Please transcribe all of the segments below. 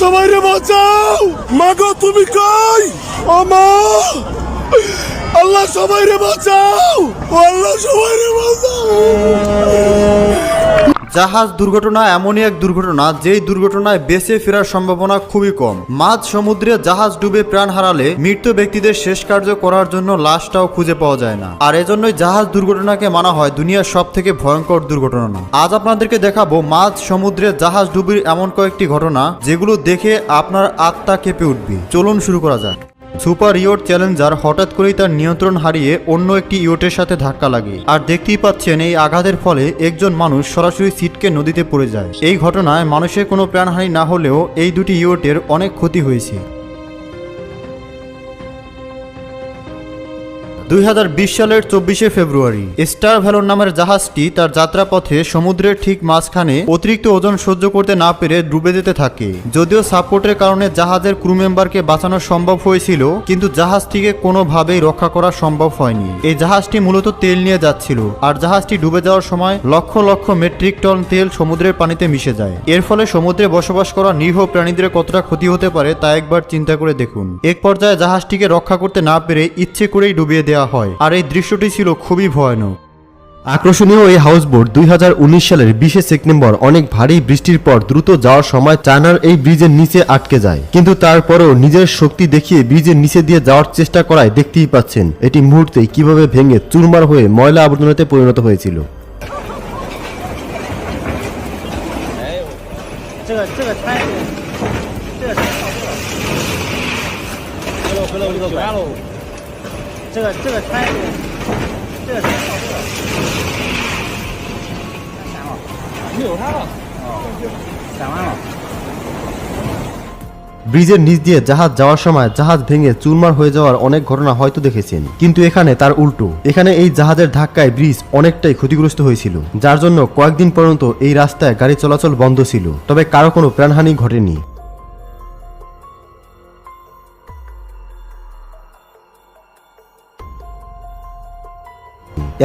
সবাই রে বাঁচাও। মাগো, তুমি কই? আমা। আল্লাহ সবাই রে বাঁচাও আল্লাহ সবাই রে বাঁচাও। জাহাজ দুর্ঘটনা এমনই এক দুর্ঘটনা যেই দুর্ঘটনায় বেঁচে ফেরার সম্ভাবনা খুবই কম। মাঝ সমুদ্রে জাহাজ ডুবে প্রাণ হারালে মৃত ব্যক্তিদের শেষ কার্য করার জন্য লাশটাও খুঁজে পাওয়া যায় না। আর এজন্যই জাহাজ দুর্ঘটনাকে মানা হয় দুনিয়ার সব থেকে ভয়ঙ্কর দুর্ঘটনা আজ আপনাদেরকে দেখাবো মাঝ সমুদ্রে জাহাজ ডুবির এমন কয়েকটি ঘটনা যেগুলো দেখে আপনার আত্মা কেঁপে উঠবে। চলুন শুরু করা যাক। সুপার ইয়ট চ্যালেঞ্জার হঠাৎ করেই তার নিয়ন্ত্রণ হারিয়ে অন্য একটি ইয়টের সাথে ধাক্কা লাগে। আর দেখতেই পাচ্ছেন এই আঘাতের ফলে একজন মানুষ সরাসরি সিটকে নদীতে পড়ে যায়। এই ঘটনায় মানুষের কোনো প্রাণহানি না হলেও এই দুটি ইয়টের অনেক ক্ষতি হয়েছে। দুই হাজার বিশ সালের চব্বিশে ফেব্রুয়ারি। স্টার ভ্যালন নামের জাহাজটি তার যাত্রাপথে সমুদ্রের ঠিক মাঝখানে অতিরিক্ত ওজন সহ্য করতে না পেরে ডুবে যেতে থাকে। যদিও সাপোর্টের কারণে জাহাজের ক্রু মেম্বারকে বাঁচানো সম্ভব হয়েছিল, কিন্তু জাহাজটিকে কোনোভাবেই রক্ষা করা সম্ভব হয়নি। এই জাহাজটি মূলত তেল নিয়ে যাচ্ছিল, আর জাহাজটি ডুবে যাওয়ার সময় লক্ষ লক্ষ মেট্রিক টন তেল সমুদ্রের পানিতে মিশে যায়। এর ফলে সমুদ্রে বসবাস করা নিরীহ প্রাণীদের কতটা ক্ষতি হতে পারে তা একবার চিন্তা করে দেখুন। এক পর্যায়ে জাহাজটিকে রক্ষা করতে না পেরে ইচ্ছে করেই ডুবিয়ে দেওয়া হয়। আর এই দৃশ্যটি ছিল খুবই ভয়ানক। আকর্ষণীয় এই হাউস হাউসবোট দুই সালের বিশে সেপ্টেম্বর অনেক ভারী বৃষ্টির পর দ্রুত যাওয়ার সময় চায়নার এই ব্রিজের নিচে আটকে যায়। কিন্তু তারপরেও নিজের শক্তি দেখিয়ে ব্রিজের নিচে দিয়ে যাওয়ার চেষ্টা করায় দেখতেই পাচ্ছেন, এটি মুহূর্তেই কীভাবে ভেঙে চুরমার হয়ে ময়লা আবর্জনাতে পরিণত হয়েছিল। 这个这个太，这个回喽回喽这个完喽，这个这个太，这个太好这个，闪了，没有它了，哦，闪完了。 ব্রিজের নিচ দিয়ে জাহাজ যাওয়ার সময় জাহাজ ভেঙে চুরমার হয়ে যাওয়ার অনেক ঘটনা হয়তো দেখেছেন কিন্তু এখানে তার উল্টো এখানে এই জাহাজের ধাক্কায় ব্রিজ অনেকটাই ক্ষতিগ্রস্ত হয়েছিল যার জন্য কয়েকদিন পর্যন্ত এই রাস্তায় গাড়ি চলাচল বন্ধ ছিল তবে কারো কোনো প্রাণহানি ঘটেনি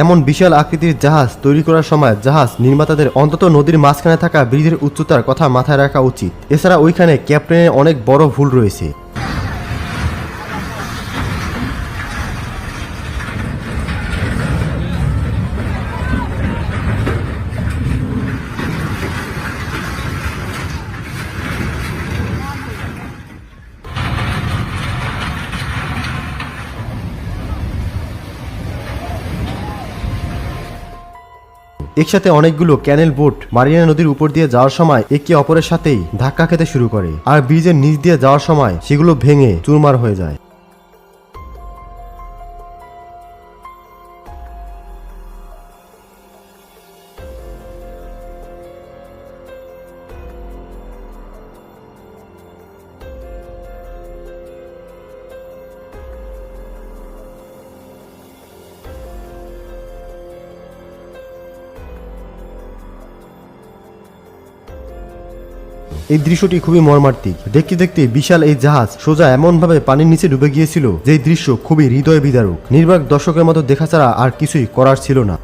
এমন বিশাল আকৃতির জাহাজ তৈরি করার সময় জাহাজ নির্মাতাদের অন্তত নদীর মাঝখানে থাকা ব্রিজের উচ্চতার কথা মাথায় রাখা উচিত। এছাড়া ওইখানে ক্যাপ্টেনের অনেক বড় ভুল রয়েছে। একসাথে অনেকগুলো ক্যানেল বোট মারিনা নদীর উপর দিয়ে যাওয়ার সময় একে অপরের সাথেই ধাক্কা খেতে শুরু করে। আর ব্রিজের নিচ দিয়ে যাওয়ার সময় সেগুলো ভেঙে চুরমার হয়ে যায়। এই দৃশ্যটি খুবই মর্মার্থিক দেখতে দেখতে বিশাল এই জাহাজ সোজা এমন ভাবে পানির নিচে ডুবে গিয়েছিল যে দৃশ্য খুবই হৃদয় বিদারক নির্বাক দর্শকের মতো দেখা ছাড়া আর কিছুই করার ছিল না।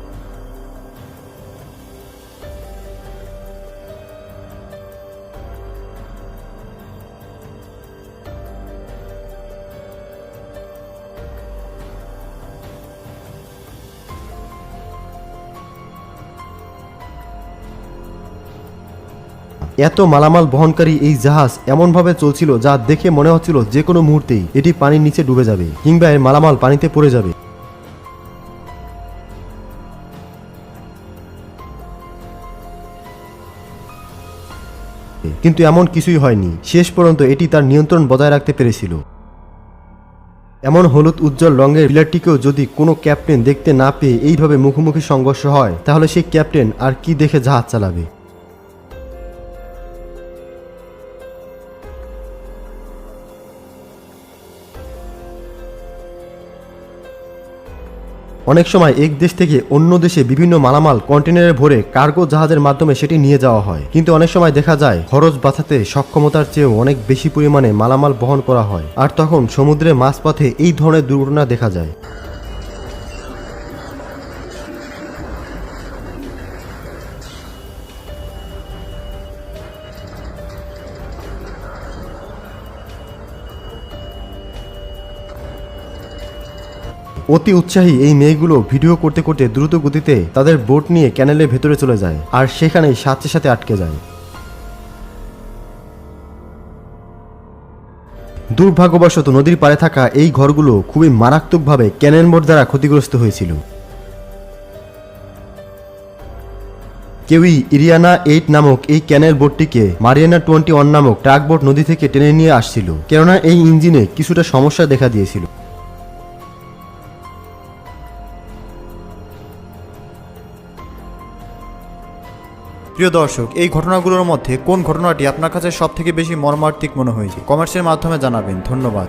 এত মালামাল বহনকারী এই জাহাজ এমনভাবে চলছিল যা দেখে মনে হচ্ছিল যে কোনো মুহূর্তেই এটি পানির নিচে ডুবে যাবে, কিংবা এর মালামাল পানিতে পড়ে যাবে। কিন্তু এমন কিছুই হয়নি। শেষ পর্যন্ত এটি তার নিয়ন্ত্রণ বজায় রাখতে পেরেছিল। এমন হলুদ উজ্জ্বল রঙের পিলারটিকেও যদি কোনো ক্যাপ্টেন দেখতে না পেয়ে এইভাবে মুখোমুখি সংঘর্ষ হয়, তাহলে সেই ক্যাপ্টেন আর কি দেখে জাহাজ চালাবে? অনেক সময় এক দেশ থেকে অন্য দেশে বিভিন্ন মালামাল কন্টেনারে ভরে কার্গো জাহাজের মাধ্যমে সেটি নিয়ে যাওয়া হয়। কিন্তু অনেক সময় দেখা যায়, খরচ বাঁচাতে সক্ষমতার চেয়েও অনেক বেশি পরিমাণে মালামাল বহন করা হয়। আর তখন সমুদ্রে মাঝপথে এই ধরনের দুর্ঘটনা দেখা যায়। অতি উৎসাহী এই মেয়েগুলো ভিডিও করতে করতে দ্রুত গতিতে তাদের বোট নিয়ে ক্যানেলের ভেতরে চলে যায় আর সেখানেই সাথে সাথে আটকে যায়। দুর্ভাগ্যবশত নদীর পাড়ে থাকা এই ঘরগুলো খুবই মারাত্মকভাবে ক্যানেন বোট দ্বারা ক্ষতিগ্রস্ত হয়েছিল। কেউই ইরিয়ানা এইট নামক এই ক্যানেল বোটটিকে মারিয়ানা টোয়েন্টি ওয়ান নামক ট্রাক বোট নদী থেকে টেনে নিয়ে আসছিল, কেননা এই ইঞ্জিনে কিছুটা সমস্যা দেখা দিয়েছিল। প্রিয় দর্শক, এই ঘটনাগুলোর মধ্যে কোন ঘটনাটি আপনার কাছে সবথেকে বেশি মর্মার্থিক মনে হয়েছে? কমেন্টসের মাধ্যমে জানাবেন। ধন্যবাদ।